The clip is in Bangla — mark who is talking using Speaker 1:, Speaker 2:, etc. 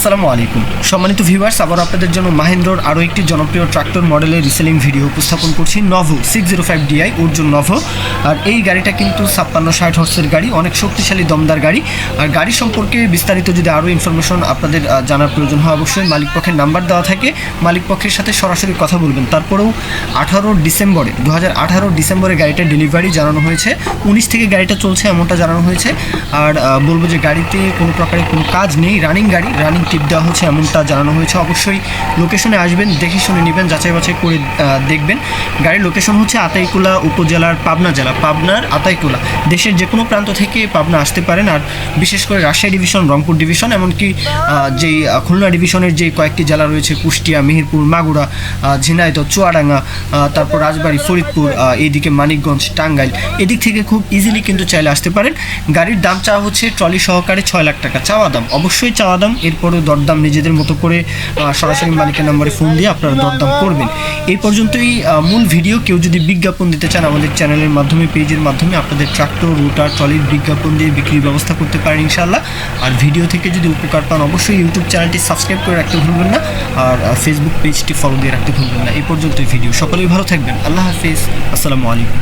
Speaker 1: আসসালামু আলাইকুম। সম্মানিত ভিউয়ার্স আবার আপনাদের জন্য মাহেন্দ্রর আরও একটি জনপ্রিয় ট্রাক্টর মডেলের রিসেলিং ভিডিও উপস্থাপন করছি Novo six zero five DI Arjun Novo আর এই গাড়িটা কিন্তু ছাপ্পান্ন ষাট হর্সের গাড়ি, অনেক শক্তিশালী, দমদার গাড়ি। আর গাড়ি সম্পর্কে বিস্তারিত যদি আরও ইনফরমেশন আপনাদের জানার প্রয়োজন হয়, অবশ্যই মালিক পক্ষের নাম্বার দেওয়া থাকে। মালিক পক্ষের সাথে সরাসরি কথা বলবেন। তারপরেও আঠারো ডিসেম্বরে দু হাজার আঠারো ডিসেম্বরে গাড়িটা ডেলিভারি জানানো হয়েছে। উনিশ থেকে গাড়িটা চলছে এমনটা জানানো হয়েছে। আর বলব যে গাড়িতে কোনো প্রকারের কোনো কাজ নেই রানিং গাড়ি রানিং টিপ দেওয়া হচ্ছে এমনটা জানানো হয়েছে। অবশ্যই লোকেশনে আসবেন, দেখে শুনে নেবেন, যাচাই বাছাই করে দেখবেন। গাড়ির লোকেশন হচ্ছে আতাইকুলা উপজেলার পাবনা জেলা, পাবনার আতাইকুলা। দেশের যে কোনো প্রান্ত থেকে পাবনা আসতে পারেন, আর বিশেষ করে রাজশাহী ডিভিশন রংপুর ডিভিশন এমনকি যেই খুলনা ডিভিশনের যে কয়েকটি জেলা রয়েছে, কুষ্টিয়া, মেহেরপুর, মাগুরা ঝিনাইদহ, চুয়াডাঙ্গা তারপর রাজবাড়ী, ফরিদপুর এইদিকে মানিকগঞ্জ, টাঙ্গাইল, এদিক থেকে খুব ইজিলি কিন্তু চাইলে আসতে পারেন। গাড়ির দাম চাওয়া হচ্ছে ট্রলি সহকারে ছয় লাখ টাকা। চাওয়া দাম, অবশ্যই চাওয়া দাম, এরপরেও দরদাম নিজেদের মতো করে সরাসরি মালিকের নম্বরে ফোন দিয়ে আপনারা দরদাম করবেন। এই পর্যন্তই মূল ভিডিও কেউ যদি বিজ্ঞাপন দিতে চান, আমাদের চ্যানেলের মাধ্যমে পেজের মাধ্যমে, আপনাদের ট্রাক্টর রুটার ট্রলির বিজ্ঞাপন দিয়ে বিক্রির ব্যবস্থা করতে পারেন ইনশাল্লাহ আর ভিডিও থেকে যদি উপকার পান, অবশ্যই ইউটিউব চ্যানেলটি সাবস্ক্রাইব করে রাখতে ভুলবেন না, আর ফেসবুক পেজটি ফলো দিয়ে রাখতে ভুলবেন না। এই পর্যন্তই ভিডিও সকলেই ভালো থাকবেন। আল্লাহ হাফিজ। আসসালামু আলাইকুম।